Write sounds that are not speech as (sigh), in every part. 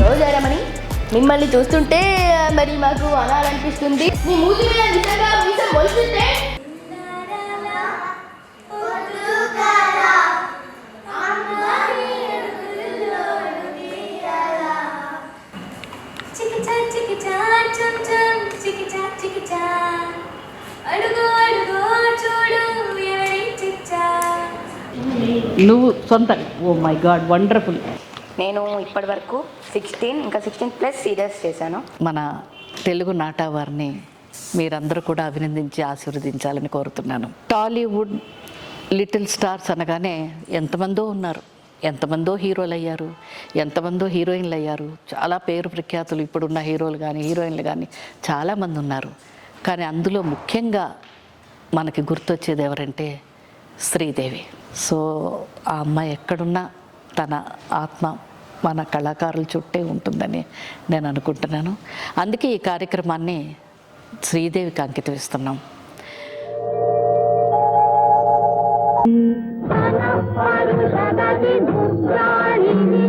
రోజారమణి మిమ్మల్ని చూస్తుంటే మరి మాకు అనాలనిపిస్తుంది. మీ మూతి మీద నిజంగా మీసం వస్తుంటే నువ్వు సొంతంగా ఓ మై గాడ్ వండర్ఫుల్ నేను ఇప్పటి వరకు సిక్స్టీన్ ఇంకా సిక్స్టీన్ ప్లస్ సీరియల్స్ చేశాను. మన తెలుగు నాటా వారిని మీరందరూ కూడా అభినందించి ఆశీర్వదించాలని కోరుతున్నాను. టాలీవుడ్ లిటిల్ స్టార్స్ అనగానే ఎంతమందో ఉన్నారు. ఎంతమందో హీరోలు అయ్యారు ఎంతమందో హీరోయిన్లు అయ్యారు చాలా పేరు ప్రఖ్యాతులు ఇప్పుడున్న హీరోలు కానీ హీరోయిన్లు కానీ చాలామంది ఉన్నారు. కానీ అందులో ముఖ్యంగా మనకి గుర్తొచ్చేది ఎవరంటే శ్రీదేవి. సో ఆ అమ్మాయి ఎక్కడున్నా తన ఆత్మ మన కళాకారుల చుట్టే ఉంటుందని నేను అనుకుంటున్నాను. అందుకే ఈ కార్యక్రమాన్ని శ్రీదేవికి అంకితం ఇస్తున్నాం నీ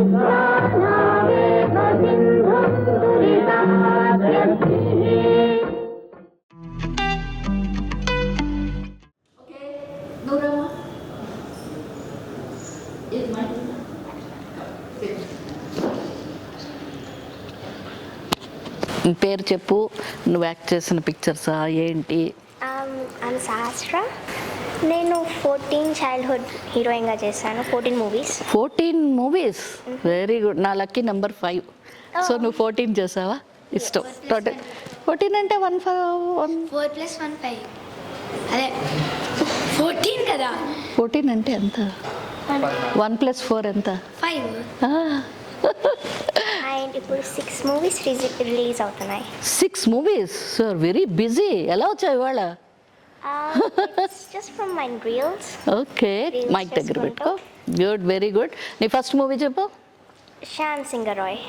పేరు చెప్పు. నువ్వు యాక్ట్ చేసిన పిక్చర్సా ఏంటి? సహస్ర నేను ఫోర్టీన్ చైల్డ్హుడ్ హీరోయిన్గా చేశాను. Fourteen movies fourteen movies very good నా లక్కీ నెంబర్ ఫైవ్ సో నువ్వు ఫోర్టీన్ చేసావా? ఇష్టం. టోటల్ ఫోర్టీన్ అంటే one five one four plus one five అదే. ఫోర్టీన్ కదా? ఫోర్టీన్ అంటే ఎంత? వన్ ప్లస్ ఫోర్ ఎంత? ఫైవ్ (laughs) ఇప్పుడు సిక్స్ మూవీస్ రిలీజ్ అవుతున్నాయి. Six movies sir very busy ఎలా వచ్చావు ఇవాళ? Just from my reels okay mike దగ్గర పెట్టుకో. గుడ్ వెరీ గుడ్ నీ ఫస్ట్ మూవీ చెప్పు. శ్యామ్ సింగర్ రాయ్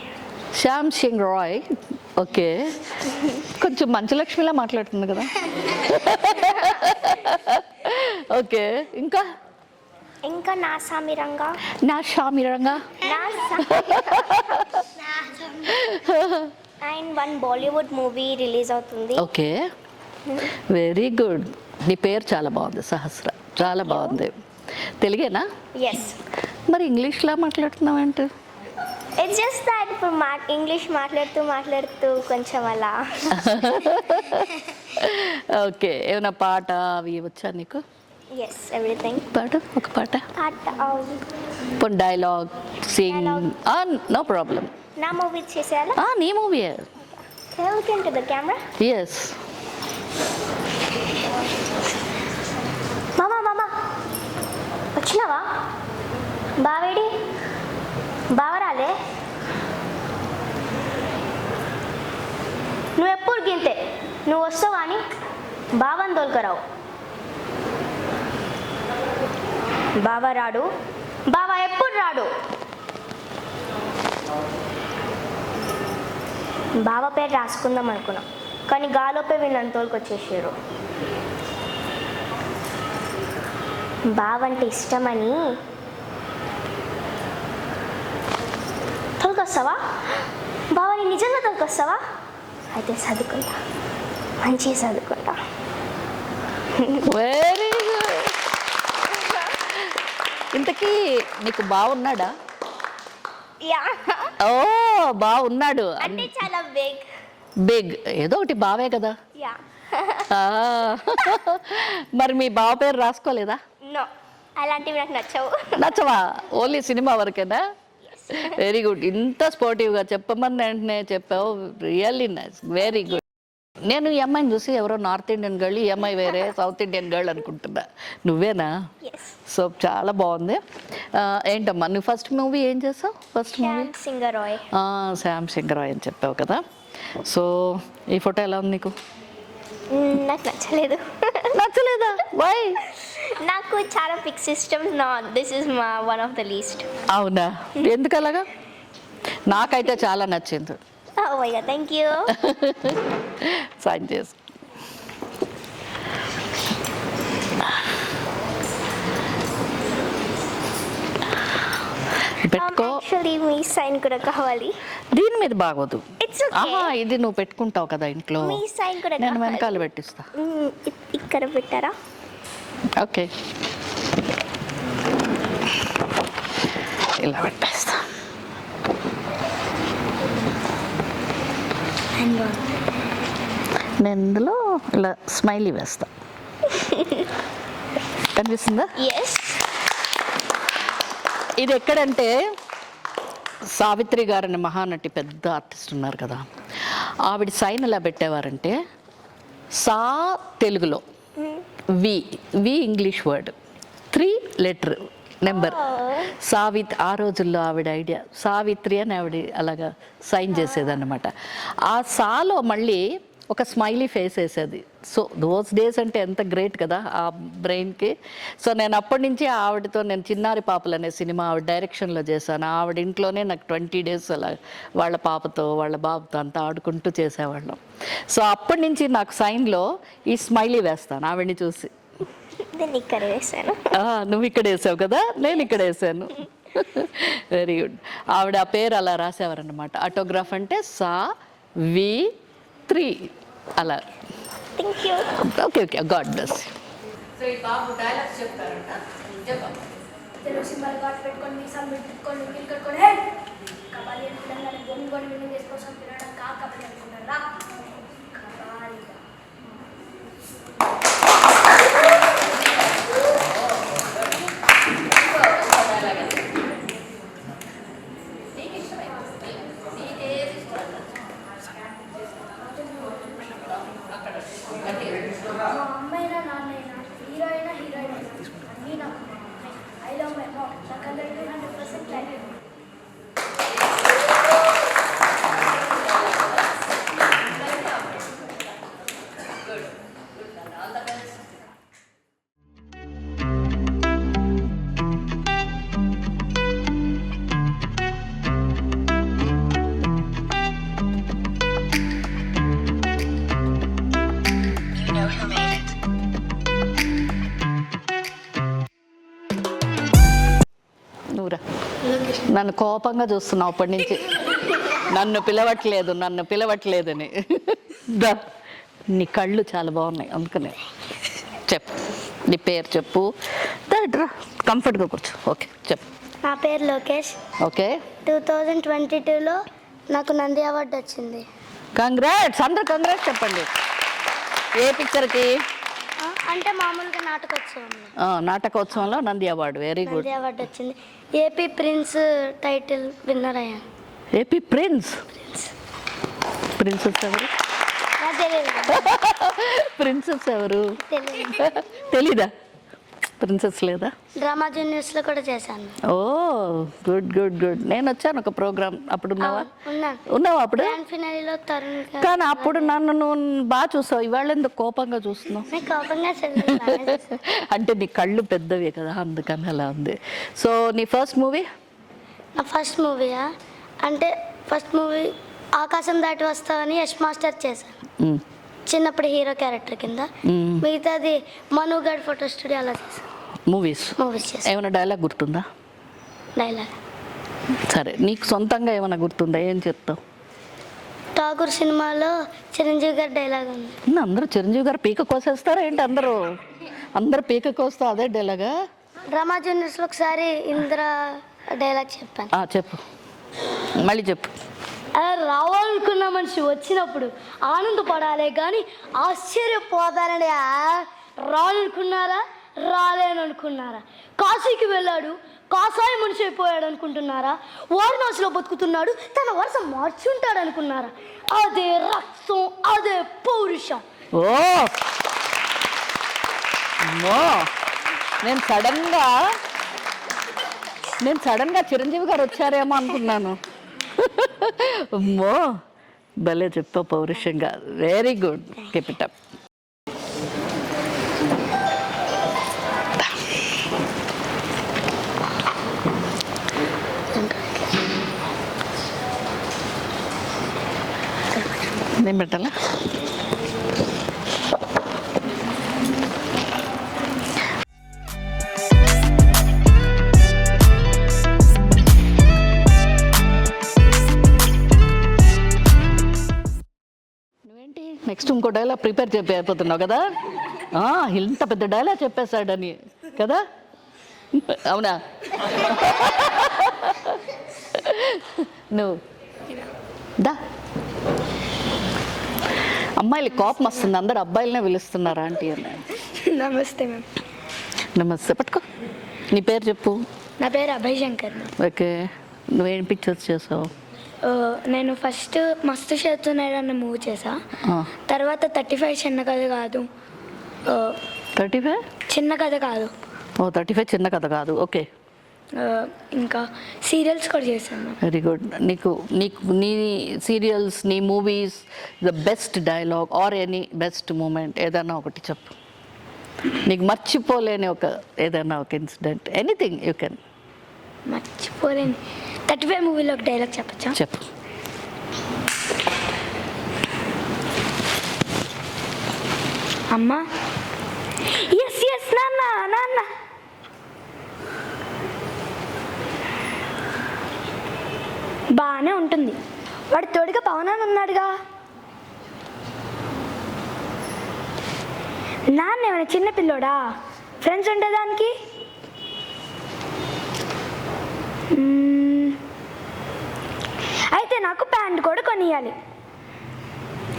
శ్యామ్ సింగ్ రాయ్ ఓకే కొంచెం మంచులక్ష్మిలా మాట్లాడుతుంది కదా. (laughs) ఓకే ఇంకా? ఇంకా నా సామిరంగా నా షామిరంగా నా (laughs) (laughs) and one Bollywood movie release అవుతుంది. ఓకే. వెరీ గుడ్ నీ పేరు చాలా బాగుంది సహస్ర. చాలా బాగుంది. తెలుగేనా? ఎస్ మరి ఇంగ్లీష్లా మాట్లాడుతున్నావేంటి ఇట్స్ జస్ట్ దాట్ ఇప్పుడు మా ఇంగ్లీష్ మాట్లాడుతూ మాట్లాడుతూ కొంచెం అలా. (laughs) ఓకే. ఏమైనా పాట అవి వచ్చా నీకు? ఎస్ ఎవ్రీథింగ్ పాట? ఒక పాట? పాట పోనీ డైలాగ్ సింగ్. నో ప్రాబ్లం నా మూవీ చేసేయాలా? నీ movie look in to the camera yes మామా మామా. వచ్చినావా? బావేడి? బావ రాలే నువ్వు ఎప్పుడు గింతే? నువ్వు వస్తావు కానీ బావని తోలుకరావు. బావ రాడు. బావ ఎప్పుడు రాడు? బావ పేరు రాసుకుందాం అనుకున్నాం. కానీ గాలోపే వీళ్ళని తోలుకొచ్చేసారు. బావంటే ఇష్టమని తొలకొస్తావా? బావని నిజంగా తొలకొస్తావా? అయితే చదువుకుంటా మంచిగా చదువుకుంటా వెరీ ఇంతకీ నీకు బాగున్నాడా ఓ బాగున్నాడు అంటే చాలా బిగ్ బిగ్ ఏదో ఒకటి బావే కదా. మరి మీ బావ పేరు రాసుకోలేదా? అలాంటివి నాకు నచ్చవు. నచ్చవా? ఓన్లీ సినిమా వరకేనా? వెరీ గుడ్ ఇంత స్పోర్టివ్గా చెప్పమని వెంటనే చెప్పావు. రియల్లీ నైస్ వెరీ గుడ్ నేను ఈ అమ్మాయిని చూసి ఎవరో నార్త్ ఇండియన్ గర్ల్ ఈ అమ్మాయి వేరే సౌత్ ఇండియన్ గర్ల్ అనుకుంటున్నా. నువ్వేనా? సో చాలా బాగుంది. ఏంటమ్మా నువ్వు ఫస్ట్ మూవీ ఏం చేసావు? First movie singer Roy Shyam Singharoy అని చెప్పావు కదా. సో ఈ ఫోటో ఎలా ఉంది నీకు? నాకు నచ్చలేదు. నచ్చలేదా? వై నాకు చాలా పిక్ సిస్టమ్స్ నా దిస్ ఇస్ మా వన్ ఆఫ్ ద లీస్ట్ అవునా? ఎందుకు అలాగా? నాకైతే చాలా నచ్చింది. Oh thank you god, thank you. (laughs) Um, sign మీ సైన్ కూడా కావాలి. దీని మీద బాగోదు. ఇట్స్ ఇది నువ్వు పెట్టుకుంటావు కదా ఇంట్లో. మీ సైన్ కూడా వెనకాల పెట్టిస్తా. ఇక్కడ పెట్టారా? ఓకే. ఇలా పెట్టేస్తా. నేను ఇందులో ఇలా స్మైలీ వేస్తా. కనిపిస్తుందా? ఇది ఎక్కడంటే సావిత్రి గారని మహానటి పెద్ద ఆర్టిస్ట్ ఉన్నారు కదా. ఆవిడ సైన్ ఎలా పెట్టేవారంటే సా తెలుగులో V V English word three letter number. Savith ఆ రోజుల్లో ఆవిడ ఐడియా సావిత్రి అని ఆవిడ అలాగా సైన్ చేసేదన్నమాట. ఆ సాలో మళ్ళీ ఒక స్మైలీ ఫేస్ వేసేది. సో దోస్ డేస్ అంటే ఎంత గ్రేట్ కదా ఆ బ్రెయిన్కి సో నేను అప్పటి నుంచి ఆవిడతో నేను చిన్నారి పాపలు అనే సినిమా ఆవిడ డైరెక్షన్లో చేశాను. ఆవిడ ఇంట్లోనే నాకు ట్వంటీ డేస్ అలా వాళ్ళ పాపతో వాళ్ళ బాబుతో అంతా ఆడుకుంటూ చేసేవాళ్ళం. సో అప్పటి నుంచి నాకు సైన్లో ఈ స్మైలీ వేస్తాను ఆవిడని చూసి. ఇక్కడ వేసాను. నువ్వు ఇక్కడ వేసావు కదా? నేను ఇక్కడ వేసాను. (laughs) వెరీ గుడ్ ఆవిడ ఆ పేరు అలా రాసేవారనమాట ఆటోగ్రాఫ్ అంటే సా వి త్రీ అలా. Okay okay God bless Telugu సినిమాలు కాటు పెట్టుకొని మీసాలు పెట్టుకొని నీళ్ళు కట్టుకొని హే! కబడ్డీ అనుకున్నాను కొని విన్నింగ్ చేసుకోసం తినడం కా నన్ను కోపంగా చూస్తున్నావు అప్పటి నుంచి నన్ను పిలవట్లేదు నన్ను పిలవట్లేదని. నీ కళ్ళు చాలా బాగున్నాయి అందుకనే. చెప్పు నీ పేరు చెప్పు. రా కంఫర్ట్గా కూర్చో. ఓకే చెప్పు. నా పేరు Lokesh. Okay. Two thousand twenty టూలో నాకు నంది అవార్డు వచ్చింది. కంగ్రాట్స్ అందరు కంగ్రాట్స్ చెప్పండి. ఏ పిక్చర్కి అంటే మామూలుగా నాటకోత్సవంలో. నాటకోత్సవంలో Nandi award. Very good Nandi award వచ్చింది. ఏపీ ప్రిన్స్ టైటిల్ విన్నర్ అయ్యాను. ఏపీ ప్రిన్స్ ప్రిన్సెస్ ఎవరు? ప్రిన్సెస్ (laughs) ఎవరు? తెలియదు తెలీదా? ప్రిన్సెస్ లేదా? డ్రామా జూనియర్స్లో కూడా చేశాను. ఓ గుడ్ గుడ్ గుడ్. నేను వచ్చాను ఒక ప్రోగ్రామ్. అప్పుడు ఉన్నావా? ఉన్నావా అప్పుడు? గ్రాండ్ ఫినాలీలో తరుణ్ గారు- కానీ అప్పుడు నన్ను నువ్వు బాగా చూసావు. ఇవాళ ఎందుకు కోపంగా చూస్తున్నావు? నేను కోపంగా చదివాను (laughs) అంటే నీ కళ్ళు పెద్దవి కదా అందుకని అలా ఉంది. సో నీ ఫస్ట్ మూవీ నా ఫస్ట్ మూవీయా అంటే ఫస్ట్ మూవీ ఆకాశం దాటి వస్తావని యష్ మాస్టర్ చేశాను చిన్నప్పుడు హీరో క్యారెక్టర్ కింద. మిగతాది మనుగడ్ ఫోటో స్టూడియో అలా చేశాను మూవీస్ ఏమైనా డైలాగ్ గుర్తుందా? డైలాగ్ సరే నీకు సొంతంగా ఏమైనా గుర్తుందా? ఏం చెప్తావు? ఠాగూర్ సినిమాలో చిరంజీవి గారి డైలాగ్ ఉంది. అందరూ చిరంజీవి గారు పీక కోసేస్తారా ఏంటి అందరూ? అందరు పీక కోస్తా అదే డైలాగా డ్రామా జూనియర్స్లో ఒకసారి ఇంద్ర డైలాగ్ చెప్పాను చెప్పు. మళ్ళీ చెప్పు. రావాలనుకున్న మనిషి వచ్చినప్పుడు ఆనందపడాలే కానీ ఆశ్చర్యపోతానని రానుకున్నారా రాలేను అనుకున్నారా కాశీకి వెళ్ళాడు కాసాయి మనిషి అయిపోయాడు అనుకుంటున్నారా వారణాసిలో బతుకుతున్నాడు తన వరుస మార్చుంటాడు అనుకున్నారా అదే రక్తం అదే పౌరుషం. ఓ! అమ్మో! నేను సడన్గా నేను సడన్గా చిరంజీవి గారు వచ్చారేమో అనుకున్నాను. అమ్మో! భలే చెప్పా పౌరుషంగా. వెరీ గుడ్ కెపిటప్ నేను పెట్టాలా నెక్స్ట్ ఇంకో డైలాగ్ ప్రిపేర్ చెప్పిపోతున్నావు కదా? ఇంత పెద్ద డైలాగ్ చెప్పేశాడని కదా? అవునా? నువ్వు దా. అమ్మాయిలు కోపం వస్తుంది అందరు అబ్బాయిలనే పిలుస్తున్నారు ఆంటీ అని. నమస్తే మ్యామ్. నమస్తే పట్టుకో. నీ పేరు చెప్పు. నా పేరు అభయ్ శంకర్ ఓకే నువ్వేం పిక్చర్స్ చేసావు? నేను ఫస్ట్ మస్తు చేస్తున్నాడు అన్న మూవీ చేసా. తర్వాత థర్టీ ఫైవ్ చిన్న కథ కాదు. Thirty five? చిన్న కథ కాదు. ఓ థర్టీ ఫైవ్ చిన్న కథ కాదు. ఓకే. ఇంకా సీరియల్స్ కూడా చేశాను. వెరీ గుడ్ నీకు నీకు నీ సీరియల్స్ నీ movies the best dialogue or any best moment ఏదైనా ఒకటి చెప్పు. నీకు మర్చిపోలేని ఒక ఏదైనా ఒక ఇన్సిడెంట్ ఎనీథింగ్ యూ కెన్ మర్చిపోలేను. థర్టీ ఫైవ్ మూవీలో ఒక డైలాగ్ చెప్పచ్చా? చెప్పు. అమ్మా. ఎస్ ఎస్ నాన్న నాన్న. బాగానే ఉంటుంది. వాడు తోడుగా పవనాన్ని ఉన్నాడుగా. నాన్న ఏమైనా చిన్న పిల్లోడా? ఫ్రెండ్స్ ఉండేదానికి అయితే నాకు ప్యాంట్ కూడా కొనియాలి.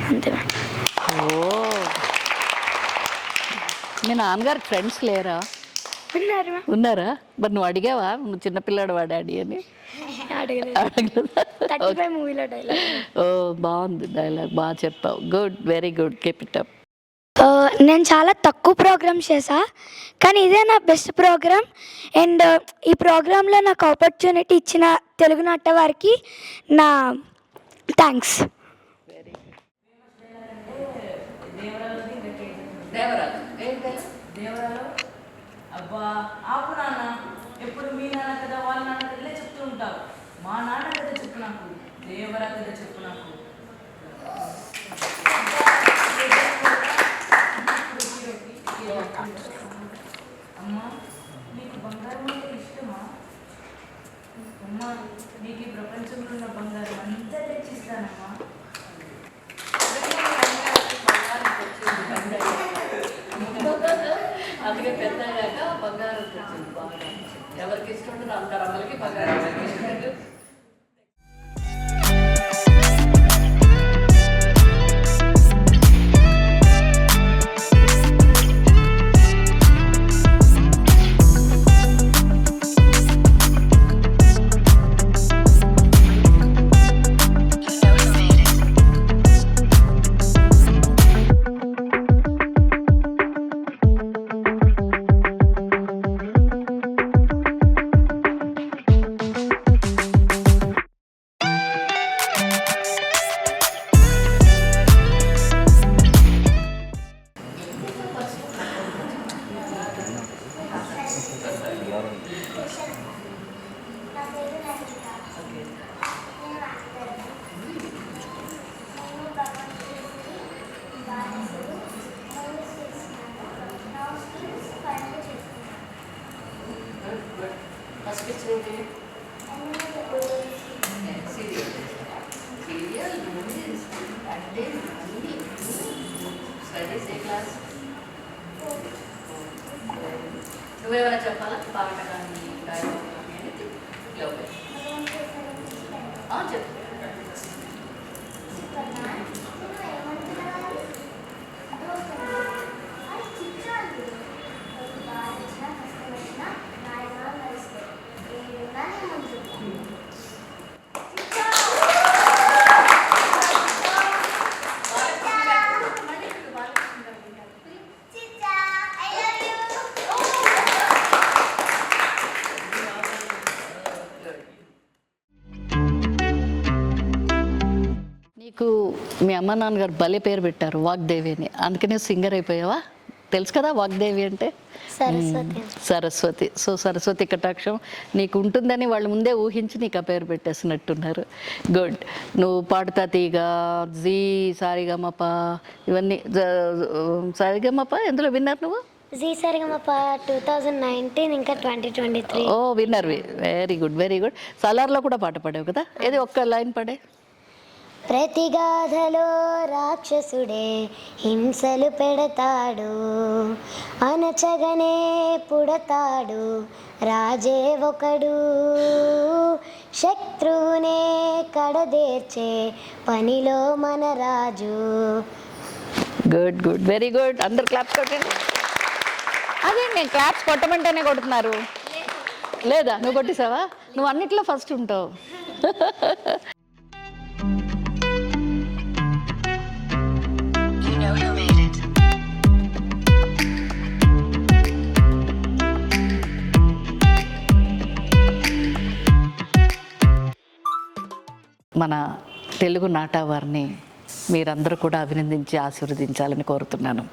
అంతే ఓ. మీ నాన్నగారు ఫ్రెండ్స్ లేరా? ఉన్నారు? మరి నువ్వు అడిగావా? నువ్వు చిన్నపిల్లాడు వాడు డాడీ అని. ఓ బాగుంది డైలాగ్ బాగా చెప్పావు. Good very good keep it up నేను చాలా తక్కువ ప్రోగ్రామ్స్ చేసా కానీ ఇదే నా బెస్ట్ ప్రోగ్రామ్ అండ్ ఈ ప్రోగ్రాంలో నాకు ఆపర్చునిటీ ఇచ్చిన తెలుగు నాట వారికి నా థ్యాంక్స్ దేవరాలు అబ్బా ఆపు నాన్న ఎప్పుడు మీ నాన్న కదా వాళ్ళ నాన్న కదలే చెప్తూ ఉంటావు మా నాన్న కథ చెప్పు నాకు దేవర కథ చెప్పు నాకు అమ్మా నువ్వేమైనా చెప్పాలా పాట కానీ డైలాగ్ కానీ anything? Okay. ఆ, అమ్మ నాన్నగారు భలే పేరు పెట్టారు వాగ్దేవి అని అందుకనే సింగర్ అయిపోయావా? తెలుసు కదా వాగ్దేవి అంటే? సరస్వతి. సరస్వతి. సో సరస్వతి కటాక్షం నీకు ఉంటుందని వాళ్ళు ముందే ఊహించి నీకు ఆ పేరు పెట్టేసినట్టున్నారు. గుడ్. నువ్వు పాడుతా తీగ జీ సారిగమప ఇవన్నీ సారిగమప ఎందులో విన్నారు నువ్వు? Zee Saregamapa two thousand nineteen ఇంకా ట్వంటీ ట్వంటీ త్రీ. ఓ విన్నర్వి. Very good very good. సలార్లో కూడా పాట పాడావు కదా? ఏది ఒక్క లైన్ పాడే? ప్రతి గాథలో రాక్షసుడే హింసలు పెడతాడు అనచగనే పుడతాడు రాజే ఒకడు. శత్రువునే కడదేర్చే పనిలో మన రాజు. గుడ్ గుడ్ వెరీ గుడ్ అందరు క్లాప్స్ కొట్టండి. అదే నేను క్లాప్స్ కొట్టమంటేనే కొడుతున్నారు. లేదా? నువ్వు కొట్టేసావా? నువ్వు అన్నిట్లో ఫస్ట్ ఉంటావు. (laughs) మన తెలుగు నాటవారిని మీరందరూ కూడా అభినందించి ఆశీర్వదించాలని కోరుతున్నాను.